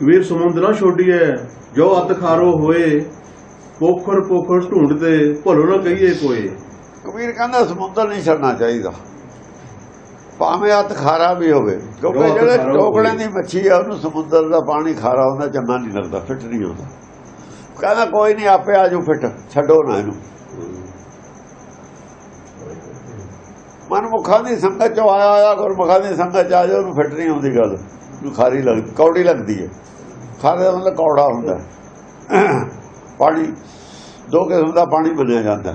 ਕਬੀਰ ਸਮੁੰਦ ਨਾ ਛੋਡੀਐ ਜੋ ਅਤ ਖਾਰੋ ਹੋਏ ਪੋਖਰ ਪੋਖਰ ਢੂੰਡਦੇ ਭਲੋ ਨਾ ਕਹੀਏ ਕੋਏ। ਕਬੀਰ ਕਹਿੰਦਾ ਸਮੁੰਦਰ ਨਹੀਂ ਛੱਡਣਾ ਚਾਹੀਦਾ। ਭਾਵੇਂ ਹੱਥ ਖਾਰਾ ਵੀ ਹੋਵੇ ਕਿਉਂਕਿ ਜਿਹੜੇ ਹੋਵੇ। ਦੀ ਮੱਛੀ ਆ ਉਹਨੂੰ ਸਮੁੰਦਰ ਦਾ ਪਾਣੀ ਖਾਰਾ ਹੁੰਦਾ ਚੰਗਾ ਨਹੀਂ ਲੱਗਦਾ ਫਿੱਟ ਨਹੀਂ ਹੁੰਦਾ। ਕਹਿੰਦਾ ਕੋਈ ਨਹੀਂ ਆਪੇ ਆਜੂ ਫਿੱਟ ਛੱਡੋ ਨਾ ਇਹਨੂੰ। ਮਨਮੁਖਾਂ ਦੀ ਸੰਗਤ ਚ ਆਇਆ ਆਇਆ ਗੁਰਮੁਖਾਂ ਦੀ ਸੰਗਤ ਚ ਆ ਜਾ ਉਹਨੂੰ ਫਿੱਟ ਨਹੀਂ ਹੁੰਦੀ ਗੱਲ। ਉਹਨੂੰ ਖਾਰੀ ਲੱਗਦੀ ਕੌੜੀ ਲੱਗਦੀ ਹੈ। ਖਾਰੇ ਦਾ ਮਤਲਬ ਕੌੜਾ ਹੁੰਦਾ ਪਾਣੀ, ਦੋ ਕਿਸਮ ਦਾ ਪਾਣੀ ਮੰਨਿਆ ਜਾਂਦਾ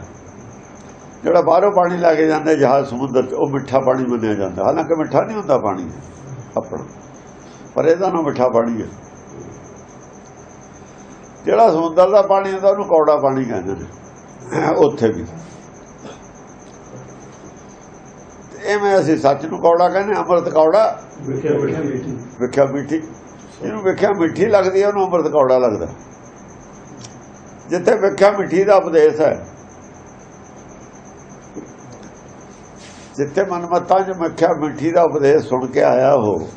ਜਿਹੜਾ ਬਾਹਰੋਂ ਪਾਣੀ ਲੈ ਕੇ ਜਾਂਦਾ ਜਹਾਜ਼, ਸਮੁੰਦਰ 'ਚ, ਉਹ ਮਿੱਠਾ ਪਾਣੀ ਮੰਨਿਆ ਜਾਂਦਾ ਹਾਲਾਂਕਿ ਮਿੱਠਾ ਨਹੀਂ ਹੁੰਦਾ ਪਾਣੀ, ਆਪਣਾ। ਪਰ ਇਹਦਾ ਨਾ ਮਿੱਠਾ ਪਾਣੀ ਹੈ। ਜਿਹੜਾ ਸਮੁੰਦਰ ਦਾ ਪਾਣੀ ਹੁੰਦਾ, ਉਹਨੂੰ ਕੌੜਾ ਪਾਣੀ ਕਹਿੰਦੇ ਨੇ। ਉੱਥੇ ਵੀ। ਐਵੇਂ ਅਸੀਂ ਸੱਚ ਨੂੰ ਕੌੜਾ ਕਹਿੰਦੇ ਅੰਮ੍ਰਿਤ ਕੌੜਾ। ਵੇਖਿਆ ਮਿੱਠੀ। ਇਹਨੂੰ ਵੇਖਿਆ ਮਿੱਠੀ ਲੱਗਦੀ ਹੈ ਉਹਨੂੰ ਅੰਮ੍ਰਿਤ ਕੌੜਾ ਲੱਗਦਾ। ਜਿੱਥੇ ਵੇਖਿਆ ਮਿੱਠੀ ਦਾ ਉਪਦੇਸ਼ ਹੈ। ਜਿੱਥੇ ਮਨਮਤਾਂ 'ਚ ਵੇਖਿਆ ਮਿੱਠੀ ਦਾ ਉਪਦੇਸ਼ ਸੁਣ ਕੇ ਆਇਆ ਉਹ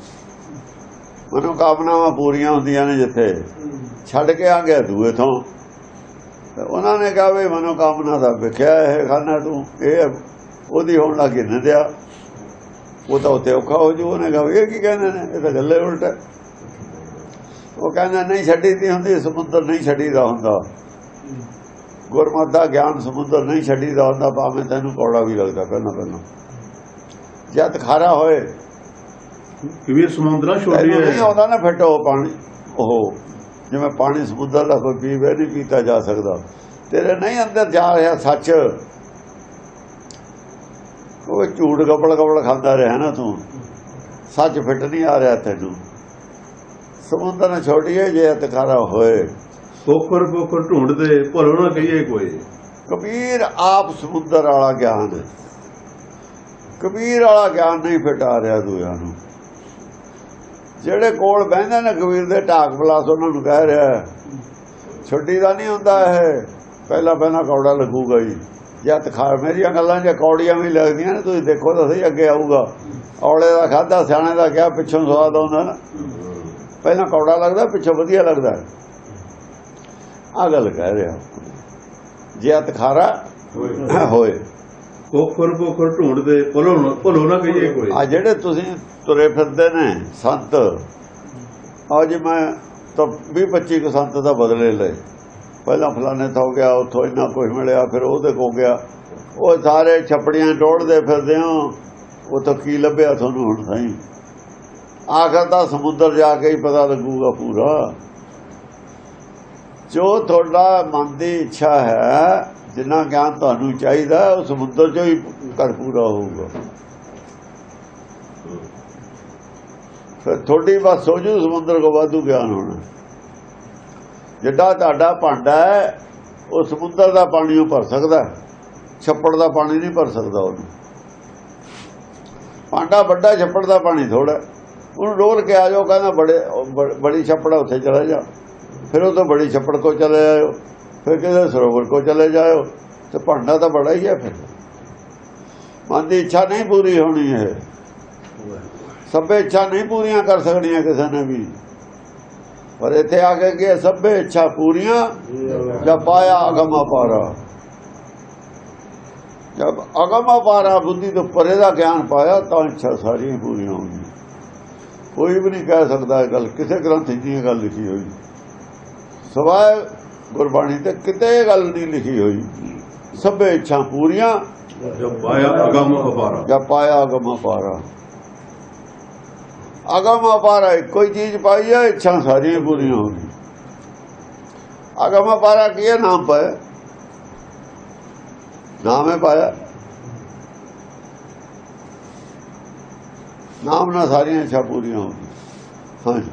ਮਨੋ ਕਾਮਨਾਵਾਂ ਪੂਰੀਆਂ ਹੁੰਦੀਆਂ ਨੇ ਜਿੱਥੇ। ਛੱਡ ਕੇ ਆ ਗਿਆ ਦੂਏ ਤੋਂ ਉਹਨਾਂ ਨੇ ਕਿਹਾ ਵੀ ਮਨੋ ਕਾਮਨਾ ਦਾ ਵੇਖਿਆ ਇਹ ਖਾਨਾ ਤੂੰ ਇਹ ਉਹਦੀ ਹੋਣ ਲੱਗੀ ਨਿੰਦਿਆ। ਉਹ ਤਾਂ ਉੱਤੇ ਔਖਾ ਹੋ ਜੂ ਉਹਨੇ ਕਿਹਾ ਇਹ ਕੀ ਕਹਿੰਦੇ ਨੇ? ਇਹ ਤਾਂ ਗੱਲੇ ਉਲਟਾ ਉਹ ਕਹਿੰਦਾ ਨਹੀਂ ਛੱਡੀ ਦੀ ਹੁੰਦੀ ਸਮੁੰਦਰ ਨਹੀਂ ਛੱਡੀਦਾ ਹੁੰਦਾ। ਗੁਰਮਤਿ ਦਾ ਗਿਆਨ ਸਮੁੰਦਰ ਨਹੀਂ ਛੱਡੀਦਾ ਹੁੰਦਾ ਭਾਵੇਂ ਤੈਨੂੰ ਕੌੜਾ ਵੀ ਲੱਗਦਾ ਪਹਿਲਾਂ ਪਹਿਲਾਂ। ਜਦ ਖਾਰਾ ਹੋਏ। ਕਬੀਰ ਸਮੁੰਦ ਨਾ ਤੈਨੂੰ ਛੋਡੀਐ ਨਹੀਂ ਆਉਂਦਾ ਨਾ ਫਿੱਟ ਪਾਣੀ। ਉਹ ਜਿਵੇਂ ਪਾਣੀ ਸਮੁੰਦਰ ਦਾ ਕੋਈ ਪੀਵੇ ਨਹੀਂ ਪੀਤਾ ਜਾ ਸਕਦਾ। ਤੇਰੇ ਨਹੀਂ ਅੰਦਰ ਜਾ ਰਿਹਾ ਸੱਚ। ਉਹ ਝੂਠ ਗਪੜ ਗਪੜ ਖਾਂਦਾ ਰਿਹਾ ਨਾ ਤੂੰ। ਸੱਚ ਫਿੱਟ ਨਹੀਂ ਆ ਰਿਹਾ ਤੈਨੂੰ। ਸਮੁੰਦਰ ਨੇ ਛੋੜੀਏ ਜੇ ਅਤਕਾਰਾ ਹੋਏ। ਪੋਖਰ ਪੋਖਰ ਢੂੰਡਦੇ ਭਲੋ ਨਾ ਕਹੀਏ ਕੋਏ ਕਬੀਰ ਆਪ ਸਮੁੰਦਰ ਵਾਲਾ ਗਿਆਨ ਹੈ। ਕਬੀਰ ਵਾਲਾ ਗਿਆਨ ਨਹੀਂ ਫਿੱਟ ਆ ਰਿਹਾ ਦੂਆਂ ਨੂੰ। ਜਿਹੜੇ ਕੋਲ ਬਹਿੰਦੇ ਨੇ ਕਬੀਰ ਦੇ ਢਾਕ ਬਲਾਸ ਉਹਨਾਂ ਨੂੰ ਕਹਿ ਰਿਹਾ ਛੁੱਟੀ ਦਾ ਨਹੀਂ ਹੁੰਦਾ ਇਹ। ਪਹਿਲਾਂ ਪਹਿਲਾਂ ਕੌੜਾ ਲੱਗੂਗਾ ਜੀ। ਜਦ ਖਾ ਮੇਰੀਆਂ ਗੱਲਾਂ ਜੇ ਕੌੜੀਆਂ ਵੀ ਲੱਗਦੀਆਂ ਨੇ ਤੁਸੀਂ ਦੇਖੋ ਤਾਂ ਸਹੀ ਅੱਗੇ ਆਊਗਾ। ਔਲੇ ਦਾ ਖਾਦਾ ਸਿਆਣੇ ਦਾ ਕਿਹਾ ਪਿੱਛੋਂ ਸਵਾਦ ਆਉਂਦਾ ਨਾ। ਪਹਿਲਾਂ ਕੌੜਾ ਲੱਗਦਾ ਪਿੱਛੋਂ ਵਧੀਆ ਲੱਗਦਾ। ਆ ਗੱਲ ਕਹਿ ਰਿਹਾ। ਜੇ ਅਤ ਖਾਰਾ ਹੋਏ। ਪੋਖਰ ਪੋਖਰ ਢੂੰਡਦੇ ਭਲੋ ਨਾ ਭਲੋ ਨਾ ਕਹੀਏ ਕੋਏ ਆ ਜਿਹੜੇ ਤੁਸੀਂ ਤੁਰੇ ਫਿਰਦੇ ਨੇ ਸੰਤ। ਅੱਜ ਮੈਂ ਤਾਂ 20 25 ਕੁ ਸੰਤ ਦਾ ਬਦਲੇ ਲਏ। ਪਹਿਲਾਂ ਫਲਾਣੇ ਤੋਂ ਗਿਆ, ਉੱਥੋਂ ਇੰਨਾ ਕੁਝ ਮਿਲਿਆ, ਫਿਰ ਉਹਦੇ ਕੋ ਗਿਆ। ਉਹ ਸਾਰੇ ਛਪੜੀਆਂ ਟੋੜਦੇ ਫਿਰਦੇ ਹੋ ਉਹ ਤਾਂ ਕੀ ਲੱਭਿਆ ਤੁਹਾਨੂੰ ਹੁਣ ਸਹੀ? ਆਖਰ ਤਾਂ ਸਮੁੰਦਰ ਜਾ ਕੇ ਹੀ ਪਤਾ ਲੱਗੂਗਾ ਪੂਰਾ। ਜੋ ਤੁਹਾਡਾ ਮਨ ਦੀ ਇੱਛਾ ਹੈ, ਜਿੰਨਾ ਗਿਆਨ ਤੁਹਾਨੂੰ ਚਾਹੀਦਾ, ਉਹ ਸਮੁੰਦਰ ਚੋਂ ਹੀ ਕਰ ਪੂਰਾ ਹੋਊਗਾ। ਫਿਰ ਤੁਹਾਡੀ ਬਸ ਸੋਝੂ ਸਮੁੰਦਰ ਕੋ ਵਾਧੂ ਗਿਆਨ ਹੋਣਾ। ਜਿੱਡਾ ਤੁਹਾਡਾ ਭਾਂਡਾ ਹੈ, ਉਹ ਸਮੁੰਦਰ ਦਾ ਪਾਣੀ ਉਹ ਭਰ ਸਕਦਾ ਛੱਪੜ ਦਾ ਪਾਣੀ ਨਹੀਂ ਭਰ ਸਕਦਾ ਉਹਨੂੰ। ਭਾਂਡਾ ਵੱਡਾ, ਛੱਪੜ ਦਾ ਪਾਣੀ ਥੋੜਾ ਉਹਨੂੰ ਡੋਲ ਕੇ ਆ ਜਾਓ, ਕਹਿੰਦਾ ਬੜੇ ਬੜੀ ਛੱਪੜ ਉੱਥੇ ਚਲੇ ਜਾ। ਫਿਰ ਉਹ ਤੋਂ ਬੜੀ ਛੱਪੜ ਕੋ ਚਲੇ ਜਾਓ ਫਿਰ ਕਿਸੇ ਸਰੋਵਰ ਕੋ ਚਲੇ ਜਾਓ ਤੇ ਭਾਂਡਾ ਤਾਂ ਬੜਾ ਹੀ ਹੈ ਫਿਰ। ਮਨ ਦੀ ਇੱਛਾ ਨਹੀਂ ਪੂਰੀ ਹੋਣੀ ਹੈ ਸਭੇ ਇੱਛਾ ਨਹੀਂ ਪੂਰੀਆਂ ਕਰ ਸਕਣੀਆਂ ਕਿਸੇ ਨੇ ਵੀ। ਪਰ ਇੱਥੇ ਆ ਕੇ ਕਿ ਸਭੇ ਇੱਛਾ ਪੂਰੀਆਂ ਜਬ ਪਾਇਆ ਅਗਮ ਅਪਾਰਾ। ਜਬ ਅਗਮ ਅਪਾਰਾ ਬੁੱਧੀ ਤੋਂ ਪਰੇ ਦਾ ਗਿਆਨ ਪਾਇਆ ਤਾਂ ਇੱਛਾ ਸਾਰੀਆਂ ਪੂਰੀਆਂ ਹੋਣਗੀਆਂ ਕੋਈ ਵੀ ਨਹੀਂ ਕਹਿ ਸਕਦਾ ਇਹ ਗੱਲ ਕਿਸੇ ਗ੍ਰੰਥ 'ਚ ਨਹੀਂ ਇਹ ਗੱਲ ਲਿਖੀ ਹੋਈ। ਸਵਾਏ ਗੁਰਬਾਣੀ ਤੇ ਕਿਤੇ ਇਹ ਗੱਲ ਨਹੀਂ ਲਿਖੀ ਹੋਈ। ਸਭੇ ਇੱਛਾ ਪੂਰੀਆਂ ਜਬ ਪਾਇਆ ਅਗੰਮ ਅਪਾਰਾ। ਜਾਂ ਪਾਇਆ ਅਗਮ ਅਪਾਰਾ। ਅਗਮ ਅਪਾਰਾ ਕੋਈ ਚੀਜ਼ ਪਾਈ ਹੈ ਇੱਛਾ ਸਾਰੀਆਂ ਪੂਰੀਆਂ ਹੋ ਗਈ ਅਗਮ ਅਪਾਰਾ ਕੀ ਹੈ ਨਾਮ ਪਾਇਆ ਨਾਮ ਹੈ ਪਾਇਆ ਨਾਮ ਨਾਲ ਸਾਰੀਆਂ ਇੱਛਾ ਪੂਰੀਆਂ ਹੋ ਗਈਆਂ ਹਾਂਜੀ